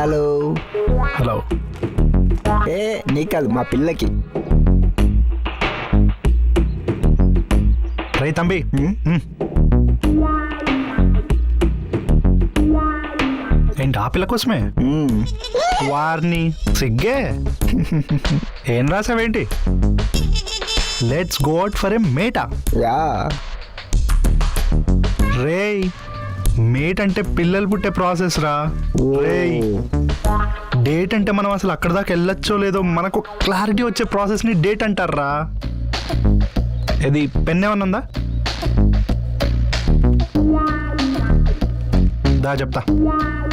Hello hello ఏ నీ కాదు మా పిల్లకి. రే తంబి. ఏంటి ఆ పిల్ల కోసమే. వారిని. సిగ్గే? ఏం రాసావేంటి? Let's go out for a mate yeah. రే మేట్ అంటే పిల్లలు పుట్టే ప్రాసెస్ రా. డేట్ అంటే మనం అసలు అక్కడ దాకా వెళ్ళొచ్చో లేదో మనకు క్లారిటీ వచ్చే ప్రాసెస్ని డేట్ అంటారా? ఇది పెన్ ఏమన్నా ఉందా? దా చెప్తా.